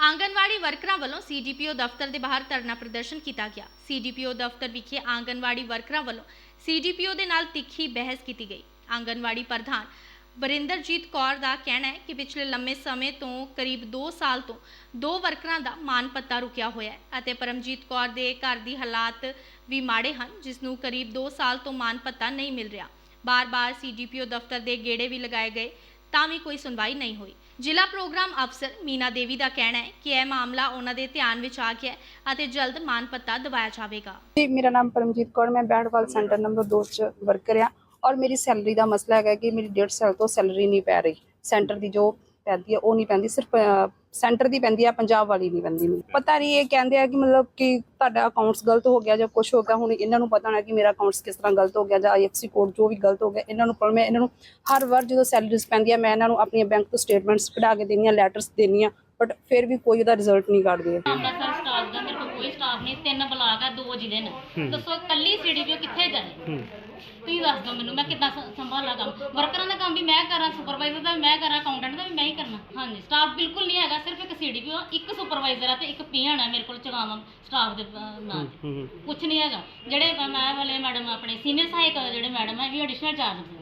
ਆਂਗਨਵਾੜੀ ਵਰਕਰਾਂ ਵੱਲੋਂ ਸੀਡੀਪੀਓ ਦਫ਼ਤਰ ਦੇ ਬਾਹਰ ਧਰਨਾ ਪ੍ਰਦਰਸ਼ਨ ਕੀਤਾ ਗਿਆ। ਸੀਡੀਪੀਓ ਦਫ਼ਤਰ ਵਿਖੇ ਆਂਗਨਵਾੜੀ ਵਰਕਰਾਂ ਵੱਲੋਂ ਸੀਡੀਪੀਓ ਦੇ ਨਾਲ ਤਿੱਖੀ ਬਹਿਸ ਕੀਤੀ ਗਈ। ਆਂਗਨਵਾੜੀ ਪ੍ਰਧਾਨ ਵਰਿੰਦਰਜੀਤ ਕੌਰ ਦਾ ਕਹਿਣਾ ਹੈ ਕਿ ਪਿਛਲੇ ਲੰਮੇ ਸਮੇਂ ਤੋਂ ਕਰੀਬ 2 ਸਾਲ ਤੋਂ ਦੋ ਵਰਕਰਾਂ ਦਾ ਮਾਨ ਪੱਤਾ ਰੁਕਿਆ ਹੋਇਆ ਹੈ ਅਤੇ ਪਰਮਜੀਤ ਕੌਰ ਦੇ ਘਰ ਦੀ ਹਾਲਾਤ ਵੀ ਮਾੜੇ ਹਨ, ਜਿਸ ਨੂੰ ਕਰੀਬ 2 ਸਾਲ ਤੋਂ ਮਾਨ ਪੱਤਾ ਨਹੀਂ ਮਿਲ ਰਿਹਾ। ਬਾਰ-ਬਾਰ ਸੀਡੀਪੀਓ ਦਫ਼ਤਰ ਦੇ ਗੇੜੇ ਵੀ ਲਗਾਏ ਗਏ। ਤਾਂ ਵੀ ਕੋਈ ਸੁਣਵਾਈ ਨਹੀਂ ਹੋਈ। ਜ਼ਿਲ੍ਹਾ ਪ੍ਰੋਗਰਾਮ ਅਫਸਰ ਮੀਨਾ ਦੇਵੀ ਦਾ ਕਹਿਣਾ ਹੈ ਕਿ ਇਹ ਮਾਮਲਾ ਉਹਨਾਂ ਦੇ ਧਿਆਨ ਵਿੱਚ ਆ ਗਿਆ ਹੈ ਅਤੇ ਜਲਦ ਮਾਨ ਪੱਤਾ ਦਿਵਾਇਆ ਜਾਵੇਗਾ। ਜੀ, ਮੇਰਾ ਨਾਮ ਪਰਮਜੀਤ ਕੌਰ, ਮੈਂ ਬੈਂਡਵਾਲ ਸੈਂਟਰ ਨੰਬਰ 2 ਚ ਵਰਕਰ ਆ ਔਰ ਮੇਰੀ ਸੈਲਰੀ ਦਾ ਮਸਲਾ ਹੈਗਾ ਕਿ ਮੇਰੀ ਡੇਢ ਸਾਲ ਤੋਂ ਸੈਲਰੀ ਨਹੀਂ ਪੈ ਰਹੀ। ਸੈਂਟਰ ਦੀ ਜੋ ਪੈਂਦੀ ਹੈ ਉਹ ਨਹੀਂ ਪੈਂਦੀ ਸਿਰਫ ਸੈਂਟਰ ਦੀ ਪੈਂਦੀ ਆ ਪੰਜਾਬ ਵਾਲੀ ਨਹੀਂ ਪੈਂਦੀ ਮੈਨੂੰ। ਪਤਾ ਨਹੀਂ ਇਹ ਕਹਿੰਦੇ ਆ ਕਿ ਮਤਲਬ ਕਿ ਤੁਹਾਡਾ ਅਕਾਊਂਟਸ ਗਲਤ ਹੋ ਗਿਆ ਜਾਂ ਕੁਝ ਹੋ ਗਿਆ ਹੁਣ ਇਹਨਾਂ ਨੂੰ ਪਤਾ ਨਾ ਕਿ ਮੇਰਾ ਅਕਾਊਂਟਸ ਕਿਸ ਤਰ੍ਹਾਂ ਗਲਤ ਹੋ ਗਿਆ ਜਾਂ ਆਈਐਫਸੀ ਕੋਡ ਜੋ ਵੀ ਗਲਤ ਹੋ ਗਿਆ ਇਹਨਾਂ ਨੂੰ ਪਰ ਮੈਂ ਇਹਨਾਂ ਨੂੰ ਹਰ ਵਾਰ ਜਦੋਂ ਸੈਲਰੀਜ਼ ਪੈਂਦੀ ਆ ਮੈਂ ਇਹਨਾਂ ਨੂੰ ਆਪਣੀਆਂ ਬੈਂਕ ਤੋਂ ਸਟੇਟਮੈਂਟਸ ਕਢਾ ਕੇ ਦੇਣੀਆਂ ਲੈਟਰਸ ਦੇਣੀਆਂ ਬਟ ਫਿਰ ਵੀ ਕੋਈ ਉਹਦਾ ਰਿਜ਼ਲਟ ਨਹੀਂ ਕੱਢਦੇ। ਮਾਮਲਾ ਸਰ ਸਟਾਫ ਦਾ ਮੇਰੇ ਕੋਲ ਕੋਈ ਸਟਾਫ ਨਹੀਂ ਤਿੰਨ ਬਲਾਕ ਆ ਦੋ ਜ਼ਿਲ੍ਹੇ ਨੇ। ਦੱਸੋ ਕੱਲੀ ਸੀਡੀਪੀਓ ਕਿੱਥੇ ਜਾਏ ਤੁਸੀਂ ਦੱਸ ਦਿਓ ਮੈਨੂੰ ਮੈਂ ਕਿੱਦਾਂ ਸ- ਸੰਭਾਲਾਂ ਕੰਮ। ਵਰਕਰਾਂ ਦਾ ਕੰਮ ਵੀ ਮੈਂ ਕਰਾਂ ਸੁਪਰਵਾਈਜ਼ਰ ਦਾ ਵੀ ਮੈਂ ਕਰਾਂ ਅਕਾਊਂਟੈਂਟ ਦਾ ਵੀ ਮੈਂ ਹੀ ਕਰਨਾ। ਹਾਂਜੀ ਸਟਾਫ ਬਿਲਕੁਲ ਨਹੀਂ ਹੈਗਾ ਸਿਰਫ ਇੱਕ ਸੀਡੀਪੀਓ ਇੱਕ ਸੁਪਰਵਾਈਜ਼ਰ ਆ ਤੇ ਇੱਕ ਆ ਮੇਰੇ ਕੋਲ ਚਗਾਵਾਂ ਸਟਾਫ ਦੇ ਅਹ, ਨਾਂ ਤੇ ਕੁਝ ਨਹੀਂ ਹੈਗਾ। ਜਿਹੜੇ ਮੈਂ ਵਾਲੇ ਮੈਡਮ ਆਪਣੇ ਸੀਨੀਅਰ ਸਹਾਇਕ ਜਿਹੜੇ ਮੈਡਮ ਆ ਇਹ ਵੀ ਐਡੀਸ਼ਨਲ ਚਾਰਜ